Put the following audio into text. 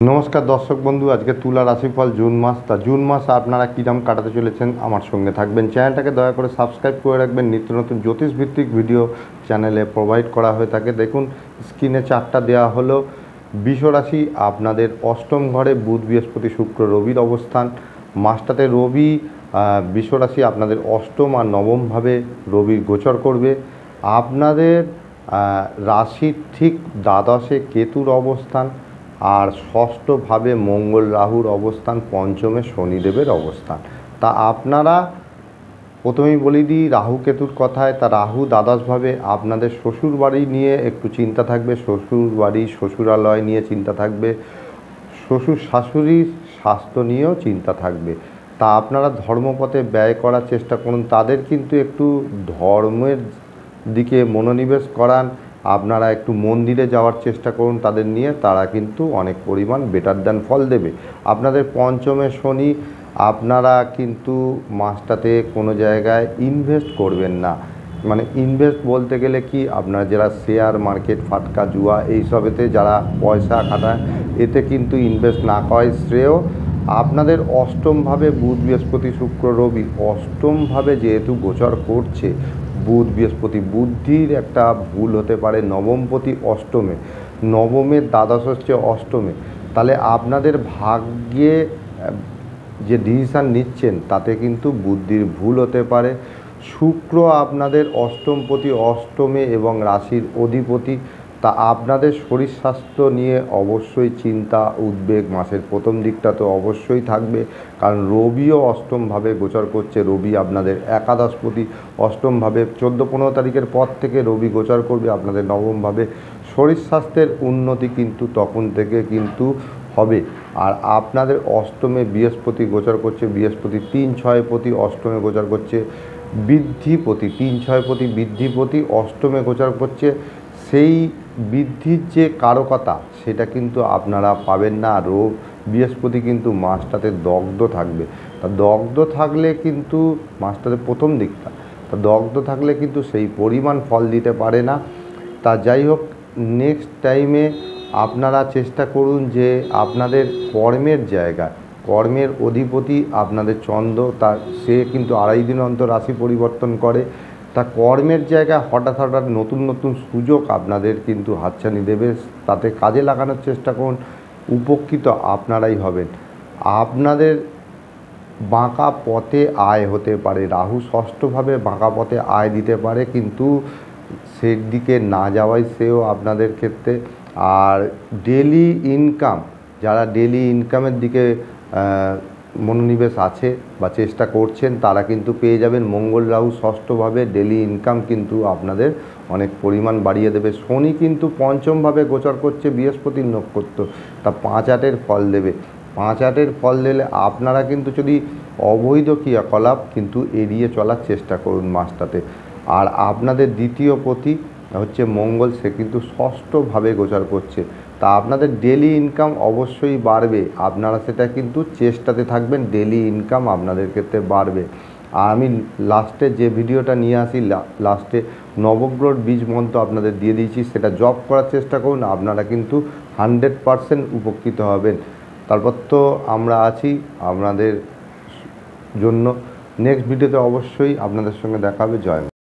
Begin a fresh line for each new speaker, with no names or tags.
নমস্কার দর্শক বন্ধু, আজকে তুলা রাশিফল জুন মাস। তা জুন মাস আপনারা কীরকম কাটাতে চলেছেন আমার সঙ্গে থাকবেন। চ্যানেলটাকে দয়া করে সাবস্ক্রাইব করে রাখবেন। নিত্য নতুন জ্যোতিষভিত্তিক ভিডিও চ্যানেলে প্রোভাইড করা হয়ে থাকে। দেখুন, স্ক্রিনে চারটা দেওয়া হলো। রাশি, আপনাদের অষ্টম ঘরে বুধ, বৃহস্পতি, শুক্র, রবির অবস্থান। মাসটাতে রবি রাশি আপনাদের অষ্টম আর নবমভাবে রবি গোচর করবে। আপনাদের রাশির ঠিক দ্বাদশে কেতুর অবস্থান। আর ষষ্ঠভাবে মঙ্গল রাহুর অবস্থান, পঞ্চমে শনিদেবের অবস্থান। তা আপনারা প্রথমেই বলি দিই, রাহু কেতুর কথায়, তা রাহু দ্বাদশভাবে আপনাদের শ্বশুর বাড়ি নিয়ে একটু চিন্তা থাকবে শ্বশুর বাড়ি শ্বশুরালয় নিয়ে চিন্তা থাকবে, শ্বশুর শাশুড়ির স্বাস্থ্য নিয়েও চিন্তা থাকবে। তা আপনারা ধর্মপথে ব্যয় করার চেষ্টা করুন, তাদের কিন্তু একটু ধর্মের দিকে মনোনিবেশ করান আপনারা একটু মন্দিরে যাওয়ার চেষ্টা করুন তাদের নিয়ে, তারা কিন্তু অনেক পরিমাণ বেটার দেন ফল দেবে। আপনাদের পঞ্চমে শনি, আপনারা কিন্তু মাসটাতে কোনো জায়গায় ইনভেস্ট করবেন না। মানে ইনভেস্ট বলতে গেলে কি, আপনারা যারা শেয়ার মার্কেট ফাটকা, জুয়া এইসবেতে যারা পয়সা খাটায়, এতে কিন্তু ইনভেস্ট না করাই শ্রেয়। আপনাদের অষ্টমভাবে বুধ বৃহস্পতি শুক্র রবি অষ্টমভাবে যেহেতু গোচর করছে বুধ বৃহস্পতি। বুদ্ধির একটা ভুল হতে পারে নবমপতি অষ্টমে। নবমের দ্বাদশ হচ্ছে অষ্টমে। তাহলে আপনাদের ভাগ্যে যে ডিসিশান নিচ্ছেন, তাতে কিন্তু বুদ্ধির ভুল হতে পারে। শুক্র আপনাদের অষ্টমপতি, অষ্টমে এবং রাশির অধিপতি। তা আপনাদের শরীর স্বাস্থ্য নিয়ে অবশ্যই চিন্তা, উদ্বেগ, মাসের প্রথম দিকটা তো অবশ্যই থাকবে। কারণ রবিও অষ্টমভাবে গোচর করছে। রবি আপনাদের একাদশপতি। অষ্টমভাবে চোদ্দ, পনেরো তারিখের পর থেকে রবি গোচর করবে আপনাদের নবমভাবে। শরীর স্বাস্থ্যের উন্নতি কিন্তু তখন থেকে কিন্তু হবে। আর আপনাদের অষ্টমে বৃহস্পতি গোচর করছে। বৃহস্পতি তিন, ছয় প্রতি অষ্টমে গোচর করছে। বৃদ্ধিপতি তিন, ছয় প্রতি বৃদ্ধিপতি অষ্টমে গোচর করছে। সেই বৃদ্ধির যে কারকতা, সেটা কিন্তু আপনারা পাবেন না। রোগ বৃহস্পতি কিন্তু মাসটাতে দগ্ধ থাকবে। তা দগ্ধ থাকলে কিন্তু মাসটাতে প্রথম দিকটা। তা দগ্ধ থাকলে কিন্তু সেই পরিমাণ ফল দিতে পারে না। তা যাই হোক নেক্সট টাইমে আপনারা চেষ্টা করুন যে আপনাদের কর্মের জায়গা কর্মের অধিপতি আপনাদের চন্দ্র, তা সে কিন্তু আড়াই দিন অন্তর রাশি পরিবর্তন করে। তা কর্মের জায়গায় হঠাৎ হঠাৎ নতুন নতুন সুযোগ আপনাদের কিন্তু হাতছানি দেবে। তাতে কাজে লাগানোর চেষ্টা করুন। উপকৃত আপনারাই হবেন। আপনাদের বাঁকা পথে আয় হতে পারে। রাহু ষষ্ঠভাবে বাঁকা পথে আয় দিতে পারে, কিন্তু সেদিকে না যাওয়াই সেও আপনাদের ক্ষেত্রে। আর ডেলি ইনকাম যারা ডেলি ইনকামের দিকে মনোনিবেশ আছে বা চেষ্টা করছেন, তারা কিন্তু পেয়ে যাবেন। মঙ্গল রাহু ষষ্ঠভাবে ডেলি ইনকাম কিন্তু আপনাদের অনেক পরিমাণ বাড়িয়ে দেবে। শনি কিন্তু পঞ্চমভাবে গোচর করছে বৃহস্পতির নক্ষত্র। তা পাঁচ আটের ফল দেবে। পাঁচ আটের ফল দিলে আপনারা কিন্তু যদি অবৈধ ক্রিয়াকলাপ কিন্তু এড়িয়ে চলার চেষ্টা করুন মাসটাতে। আর আপনাদের দ্বিতীয় পতি হচ্ছে মঙ্গল সে কিন্তু ষষ্ঠভাবে গোচর করছে। তা আপনাদের ডেলি ইনকাম অবশ্যই বাড়বে। আপনারা সেটা কিন্তু চেষ্টাতে থাকবেন ডেলি ইনকাম আপনাদের ক্ষেত্রে বাড়বে। আর আমি লাস্টে যে ভিডিওটা নিয়ে আসি লাস্টে নবগ্রহ বীজ মন্ত্র আপনাদের দিয়ে দিয়েছি, সেটা জব করার চেষ্টা করুন, আপনারা কিন্তু হান্ড্রেড পারসেন্ট উপকৃত হবেন। তারপর তো আমরা আছি আপনাদের জন্য। নেক্সট ভিডিওতে অবশ্যই আপনাদের সঙ্গে দেখা হবে। জয়।